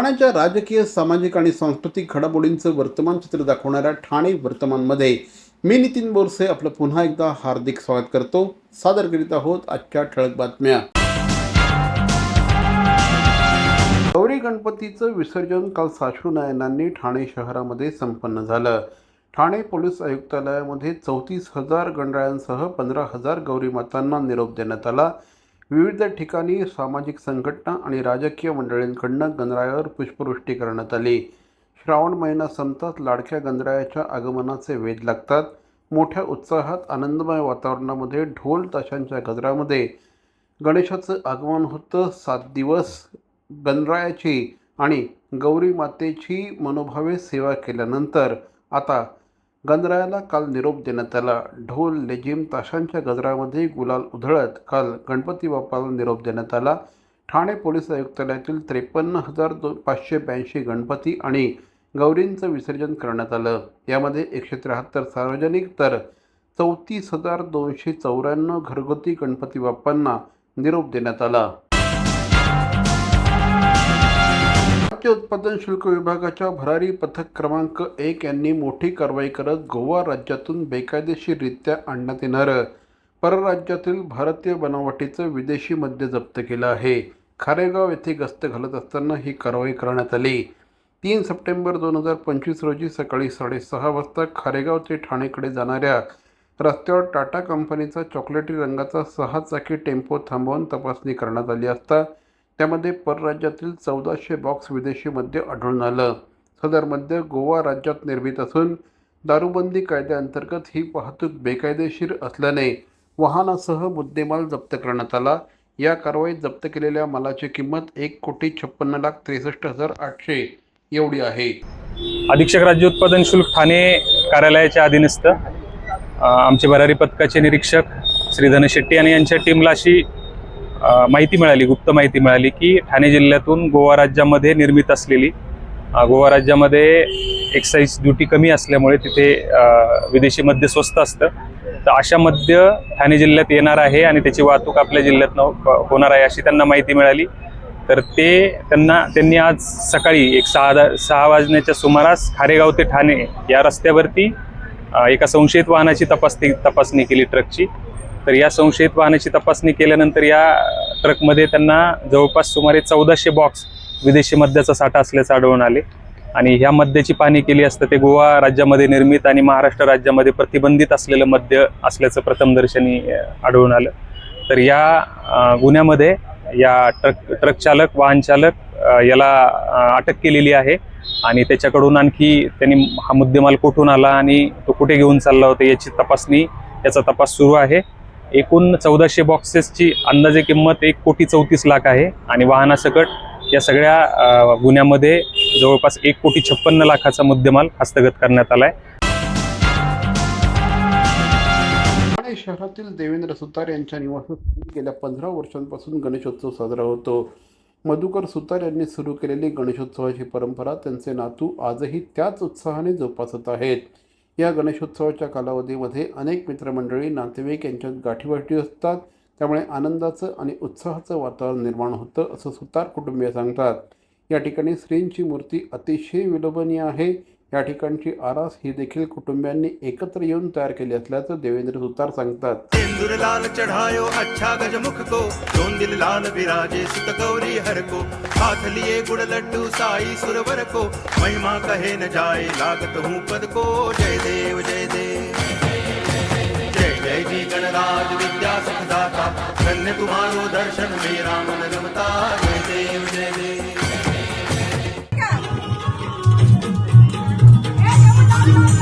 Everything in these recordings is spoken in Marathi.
ठाण्याच्या राजकीय सामाजिक आणि सांस्कृतिक घडामोडींचं वर्तमान चित्र दाखवणाऱ्या ठाणे वर्तमानमध्ये मी नितीन बोरसे आपलं पुन्हा एकदा हार्दिक स्वागत करतो सादर करीत आहोत आजच्या ठळक बातम्या गौरी गणपतीचं विसर्जन काल साश्रूनायनांनी ठाणे शहरामध्ये संपन्न झालं ठाणे पोलीस आयुक्तालयामध्ये चौतीस हजार गणरायांसह पंधरा हजार गौरी मातांना निरोप देण्यात आला विविध ठिकाणी सामाजिक संघटना आणि राजकीय मंडळींकडनं गणरायावर पुष्पवृष्टी करण्यात आली श्रावण महिना संपताच लाडक्या गणरायाच्या आगमनाचे वेध लागतात मोठ्या उत्साहात आनंदमय वातावरणामध्ये ढोल ताशांच्या गजरामध्ये गणेशाचं आगमन होतं सात दिवस गणरायाची आणि गौरी मातेची मनोभावे सेवा केल्यानंतर आता गणरायाला काल निरोप देण्यात आला ढोल लेजिम ताशांच्या गजरामध्ये गुलाल उधळत काल गणपती बाप्पाला निरोप देण्यात आला ठाणे पोलीस आयुक्तालयातील त्रेपन्न हजार दो पाचशे ब्याऐंशी गणपती आणि गौरींचं विसर्जन करण्यात आलं यामध्ये एकशे त्र्याहत्तर सार्वजनिक तर चौतीस हजार दोनशे चौऱ्याण्णव घरगुती गणपती बाप्पांना निरोप देण्यात आला राज्य उत्पादन शुल्क विभागाच्या भरारी पथक क्रमांक एक यांनी मोठी कारवाई करत गोवा राज्यातून बेकायदेशीररित्या आणण्यात येणारं परराज्यातील भारतीय बनावटीचं विदेशी मद्य जप्त केलं आहे खारेगाव येथे गस्त घालत असताना ही कारवाई करण्यात आली तीन सप्टेंबर दोन हजार पंचवीस रोजी सकाळी साडेसहा वाजता खारेगाव ते ठाणेकडे जाणाऱ्या रस्त्यावर टाटा कंपनीचा चॉकलेटी रंगाचा सहा चाकी टेम्पो थांबवून तपासणी करण्यात आली असता त्यामध्ये परराज्यातील चौदाशे बॉक्स विदेशी मद्य आढळून आलं सदर मद्य गोवा राज्यात निर्मित असून दारूबंदी कायद्याअंतर्गत ही वाहतूक बेकायदेशीर असल्याने वाहनासह मुद्देमाल जप्त करण्यात आला या कारवाईत जप्त केलेल्या मालाची किंमत एक कोटी छप्पन्न लाख त्रेसष्ट हजार आठशे एवढी आहे अधीक्षक राज्य उत्पादन शुल्क ठाणे कार्यालयाच्या अधीनस्थ आमचे भरारी पथकाचे निरीक्षक श्री शेट्टी आणि यांच्या टीमला अशी माहिती मिळाली गुप्त माहिती मिळाली की ठाणे जिल्ह्यातून गोवा राज्यामध्ये निर्मित असलेली गोवा राज्यामध्ये एक्साईज ड्युटी कमी असल्यामुळे तिथे विदेशी मद्य स्वस्त असतं तर अशा मद्य ठाणे जिल्ह्यात येणार आहे आणि त्याची वाहतूक आपल्या जिल्ह्यातनं हो, होणार आहे अशी त्यांना माहिती मिळाली तर ते त्यांना त्यांनी आज सकाळी एक सहा सहा वाजण्याच्या सुमारास खारेगाव ते ठाणे या रस्त्यावरती एका संशयित वाहनाची तपासणी तपासणी केली ट्रकची तर या संशयित वाहनाची तपासणी केल्यानंतर या ट्रकमध्ये त्यांना जवळपास सुमारे चौदाशे बॉक्स विदेशी मद्याचा साठा असल्याचं आढळून आले आणि ह्या मद्याची पाणी केली असतं ते गोवा राज्यामध्ये निर्मित आणि महाराष्ट्र राज्यामध्ये प्रतिबंधित असलेलं मद्य असल्याचं प्रथमदर्शनी आढळून आलं तर या गुन्ह्यामध्ये या ट्रक ट्रक चालक वाहन चालक याला अटक केलेली आहे आणि त्याच्याकडून आणखी त्यांनी हा मुद्देमाल कुठून आला आणि तो कुठे घेऊन चालला होता याची तपासणी याचा तपास सुरू आहे एकूण चौदाशे बॉक्सेसची अंदाजे किंमत एक कोटी चौतीस लाख आहे आणि वाहनासकट या सगळ्या गुन्ह्यामध्ये जवळपास एक कोटी छप्पन्न लाखाचा मुद्देमाल हस्तगत करण्यात आलाय शहरातील देवेंद्र सुतार यांच्या निवासस्थानी गेल्या पंधरा वर्षांपासून गणेशोत्सव साजरा होतो मधुकर सुतार यांनी सुरू केलेली गणेशोत्सवाची परंपरा त्यांचे नातू आजही त्याच उत्साहाने जोपासत आहेत या गणेशोत्सवाच्या कालावधीमध्ये अनेक मित्रमंडळी नातेवाईक यांच्यात गाठीवाठी असतात त्यामुळे आनंदाचं आणि उत्साहाचं वातावरण निर्माण होतं असं सुतार कुटुंबीय सांगतात या ठिकाणी स्त्रींची मूर्ती अतिशय विलोभनीय आहे या ठिकाणची आरास ही देखील कुटुंबियांनी एकत्र येऊन तयार केली असल्याचं देवेंद्र सुतार सांगतात लाल चढायो अच्छा गजमुख को दोन दिल लाल विराजे सुत गौरी हर को हाथ लिए गुड़ लड्डू साई सुरवर को महिमा कहे न जाए लागत हूं पद को जय देव जय देव जय जय जी गणराज विद्या सुखदाता धन्य तुम्हारो दर्शन मेरा मन रमता जय देव जय देव Thank you.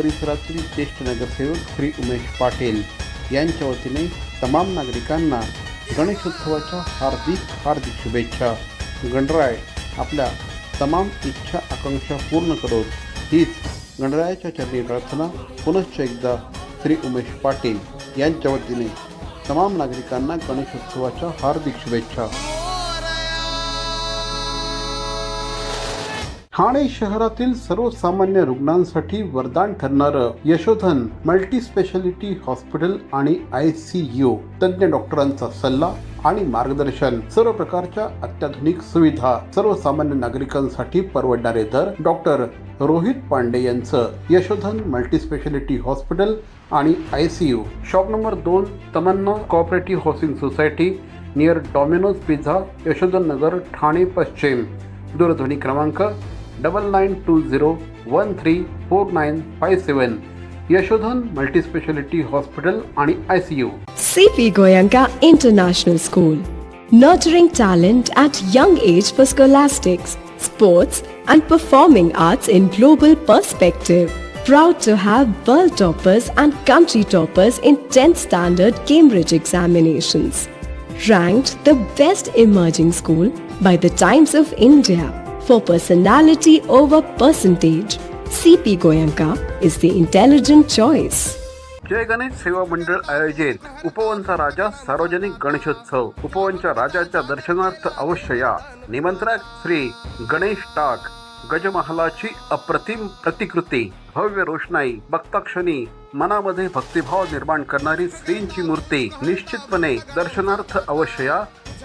परिसरातील ज्येष्ठ नगरसेवक श्री उमेश पाटील यांच्या वतीने तमाम नागरिकांना गणेशोत्सवाच्या हार्दिक हार्दिक शुभेच्छा गणराय आपल्या तमाम इच्छा आकांक्षा पूर्ण करो हीच गणरायाच्या चरणी प्रार्थना पुनश्च एकदा श्री उमेश पाटील यांच्या वतीने तमाम नागरिकांना गणेशोत्सवाच्या हार्दिक शुभेच्छा ठाणे शहरातील सर्वसामान्य रुग्णांसाठी वरदान ठरणारं यशोधन मल्टी स्पेशालिटी हॉस्पिटल आणि आय सी यू तज्ज्ञ डॉक्टरांचा सल्ला आणि मार्गदर्शन सर्व प्रकारच्या अत्याधुनिक सुविधा सर्वसामान्य नागरिकांसाठी परवडणारे दर डॉक्टर रोहित पांडे यांचं यशोधन मल्टी स्पेशालिटी हॉस्पिटल आणि I C U shop number दोन Tamanna cooperative housing society near Domino's pizza Yashodhan Nagar Thane पश्चिम दूरध्वनी क्रमांक Double nine two zero one three four nine five seven Yashodhan multispeciality hospital आणि I C U CP Goyanka International School. Nurturing talent at young age for scholastics, sports, and performing arts in global perspective. Proud to have world toppers and country toppers in 10th standard Cambridge examinations. Ranked the best emerging school by the Times of India for personality over percentage, CP Goenka is the intelligent choice. Jai Ganesh Seva Mandal आयोजित उपवनचा राजा सार्वजनिक गणेशोत्सव उपवनच्या राजाच्या दर्शनार्थ अवश्य या निमंत्रक श्री गणेश टाक गजमहालाची अप्रतिम प्रतिकृती भव्य रोषणाई बक्ताक्षणी मनामध्ये भक्तिभाव निर्माण करणारी श्रींची मूर्ती निश्चितपणे दर्शनार्थ अवश्य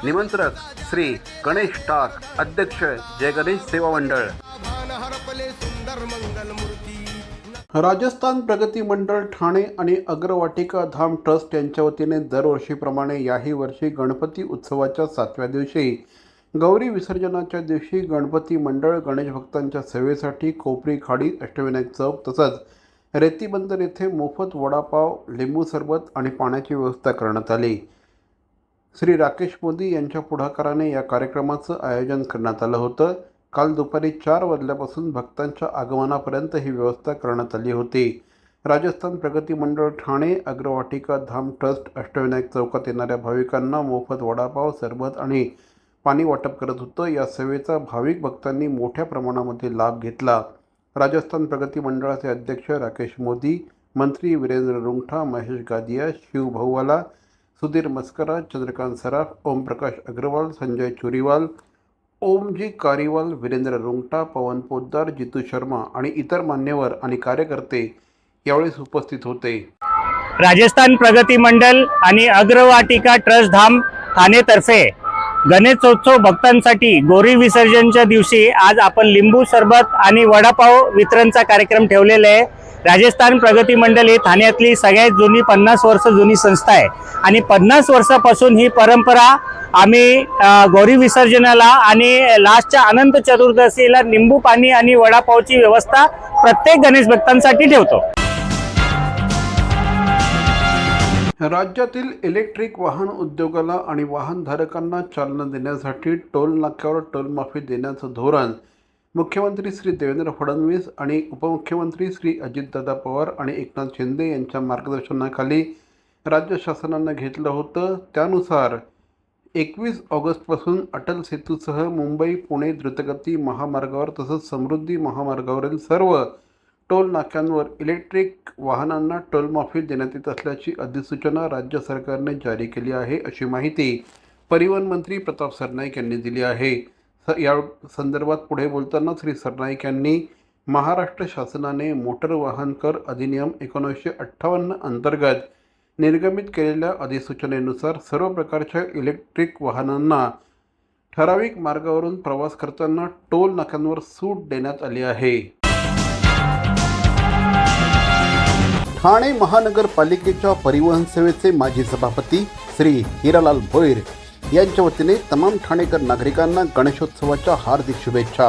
निमंत्रक श्री गणेश टाक अध्यक्ष जय गणेश सेवा मंडळ राजस्थान प्रगती मंडळ ठाणे आणि अग्रवाटिका धाम ट्रस्ट यांच्या वतीने दरवर्षीप्रमाणे याही वर्षी गणपती उत्सवाच्या सातव्या दिवशी गौरी विसर्जनाच्या दिवशी गणपती मंडळ गणेश भक्तांच्या सेवेसाठी कोपरी खाडी अष्टविनायक चौक तसंच बंदर येथे मोफत वडापाव लिंबू सरबत आणि पाण्याची व्यवस्था करण्यात आली श्री राकेश मोदी यांच्या पुढाकाराने या कार्यक्रमाचं आयोजन करण्यात आलं होतं काल दुपारी चार वाजल्यापासून भक्तांच्या आगमनापर्यंत ही व्यवस्था करण्यात आली होती राजस्थान प्रगती मंडळ ठाणे अग्रवाटिका धाम ट्रस्ट अष्टविनायक चौकात येणाऱ्या भाविकांना मोफत वडापाव सरबत आणि पाणी वाटप करत होतं या सेवेचा भाविक भक्तांनी मोठ्या प्रमाणामध्ये लाभ घेतला राजस्थान प्रगती मंडळाचे अध्यक्ष राकेश मोदी मंत्री वीरेंद्र रुंगठा महेश गादिया शिव भाऊवाला सुधीर मस्करा चंद्रकांत सराफ ओमप्रकाश अग्रवाल संजय चुरीवाल ओमजी कारीवाल वीरेंद्र रुंगटा पवन पोद्दार जितू शर्मा आणि इतर मान्यवर आणि कार्यकर्ते यावेळेस उपस्थित होते राजस्थान प्रगती मंडल आणि अग्रवाटिका ट्रस्ट धाम ठाणेतर्फे गणेशोत्सव भक्तांसाठी गोरी विसर्जनच्या दिवशी आज आपण लिंबू सरबत आणि वडापाव वितरणचा कार्यक्रम ठेवलेला आहे राजस्थान प्रगती मंडल ही ठाण्यातली सगळ्यात जुनी पन्नास वर्ष जुनी संस्था आहे आणि पन्नास वर्षापासून ही परंपरा आम्ही गौरी विसर्जनाला आणि लास्टच्या अनंत चतुर्दशीला लिंबू पाणी आणि वडापावची व्यवस्था प्रत्येक गणेश भक्तांसाठी ठेवतो राज्यातील इलेक्ट्रिक वाहन उद्योगाला आणि वाहनधारकांना चालना देण्यासाठी टोल नाक्यावर टोलमाफी देण्याचं धोरण मुख्यमंत्री श्री देवेंद्र फडणवीस आणि उपमुख्यमंत्री श्री अजितदादा पवार आणि एकनाथ शिंदे यांच्या मार्गदर्शनाखाली राज्य शासनानं घेतलं होतं त्यानुसार एकवीस ऑगस्टपासून अटल सेतूसह मुंबई पुणे द्रुतगती महामार्गावर तसंच समृद्धी महामार्गावरील सर्व टोल नाक्यांवर इलेक्ट्रिक वाहनांना टोलमाफी देण्यात येत असल्याची अधिसूचना राज्य सरकारने जारी केली आहे अशी माहिती परिवहन मंत्री प्रताप सरनाईक यांनी दिली आहे स या संदर्भात पुढे बोलताना श्री सरनाईक यांनी महाराष्ट्र शासनाने मोटर वाहन कर अधिनियम एकोणीसशे अठ्ठावन्न अंतर्गत निर्गमित केलेल्या अधिसूचनेनुसार सर्व प्रकारच्या इलेक्ट्रिक वाहनांना ठराविक मार्गावरून प्रवास करताना टोल नाक्यांवर सूट देण्यात आली आहे ठाणे महानगरपालिकेच्या परिवहन सेवेचे माजी सभापती श्री हिरालाल भोईर यांच्या वतीने तमाम ठाणेकर नागरिकांना गणेशोत्सवाच्या हार्दिक शुभेच्छा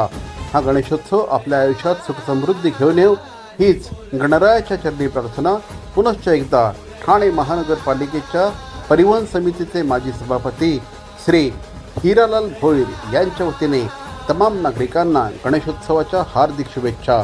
हा गणेशोत्सव आपल्या आयुष्यात सुखसमृद्धी घेऊन येऊ हीच गणरायाच्या चरणी प्रार्थना पुनश्च एकदा ठाणे महानगरपालिकेच्या परिवहन समितीचे माजी सभापती श्री हिरालाल भोईर यांच्या वतीने तमाम नागरिकांना गणेशोत्सवाच्या हार्दिक शुभेच्छा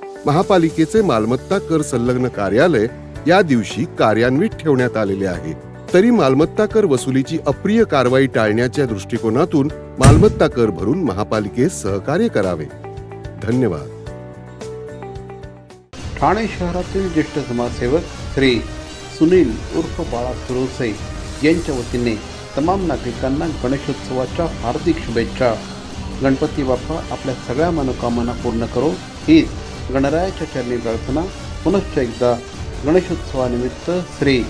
महापालिकेचे मालमत्ता कर संलग्न कार्यालय या दिवशी कार्यान्वित ठेवण्यात आलेले आहे तरी मालमत्ता कर वसुलीची अप्रिय कारवाई टाळण्याच्या दृष्टिकोनातून मालमत्ता कर भरून महापालिकेस सहकार्य करावे धन्यवाद ठाणे शहरातील ज्येष्ठ समाजसेवक श्री सुनील उर्फ बाळा सुरोसे यांच्या वतीने तमाम नागरिकांना गणेशोत्सवाच्या हार्दिक शुभेच्छा गणपती बाप्पा आपल्या सगळ्या मनोकामना पूर्ण करो हीच गणरायाच्या चरणी प्रार्थना पुनश्च एकदा गणेशोत्सवानिमित्त श्री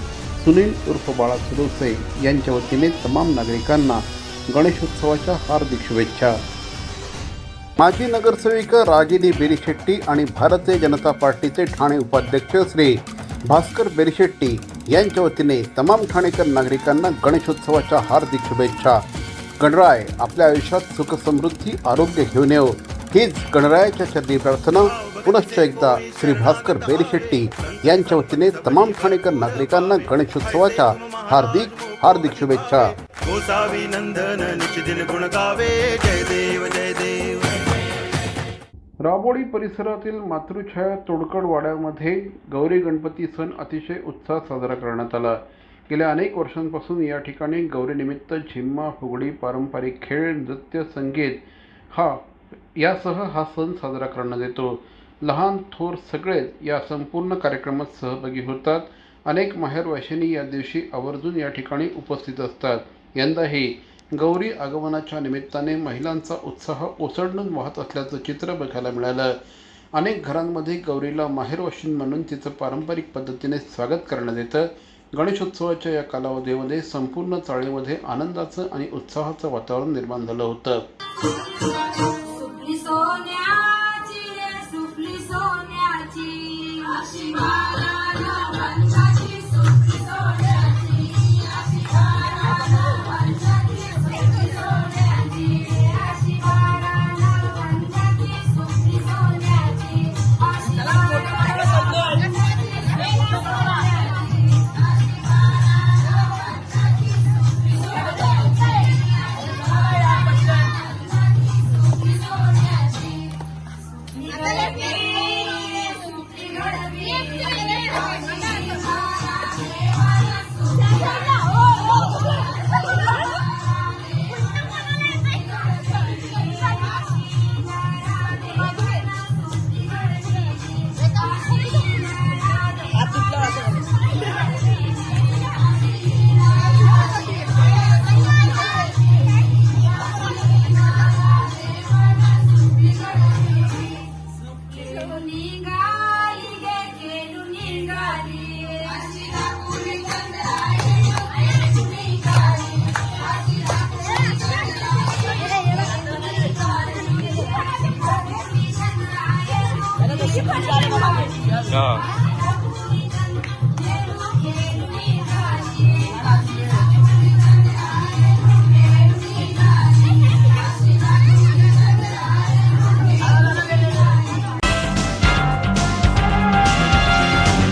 सुनील उर्फ बाळा सुडोसे यांच्या वतीने तमाम नागरिकांना गणेशोत्सवाच्या हार्दिक शुभेच्छा माजी नगरसेविका राजिनी बेरीशेट्टी आणि भारतीय जनता पार्टीचे ठाणे उपाध्यक्ष श्री भास्कर बेरीशेट्टी यांच्या वतीने तमाम ठाणेकर नागरिकांना गणेशोत्सवाच्या हार्दिक शुभेच्छा गणराय आपल्या आयुष्यात सुखसमृद्धी आरोग्य घेऊन येऊ हीच गणरायाच्या चरणी प्रार्थना पुनश्च एकदा श्री भास्कर बेलशेट्टी यांच्या वतीने तमाम ठाणेकर नागरिकांना गणेशोत्सवाच्या हार्दिक हार्दिक शुभेच्छा राबोडी परिसरातील मातृछाया तोडकड वाड्यामध्ये गौरी गणपती सण अतिशय उत्साहात साजरा करण्यात आला गेल्या अनेक वर्षांपासून या ठिकाणी गौरीनिमित्त झिम्मा फुगडी पारंपरिक खेळ नृत्य संगीत हा यासह हा सण साजरा करण्यात येतो लहान थोर सगळेच या संपूर्ण कार्यक्रमात सहभागी होतात अनेक माहेरवाशिनी या दिवशी आवर्जून या ठिकाणी उपस्थित असतात यंदाही गौरी आगमनाच्या निमित्ताने महिलांचा उत्साह ओसंडून वाहत असल्याचं चित्र बघायला मिळालं अनेक घरांमध्ये गौरीला वाशिन म्हणून तिचं पारंपरिक पद्धतीने स्वागत करण्यात येतं गणेशोत्सवाच्या या कालावधीमध्ये संपूर्ण चाळीमध्ये आनंदाचं आणि उत्साहाचं वातावरण निर्माण झालं होतं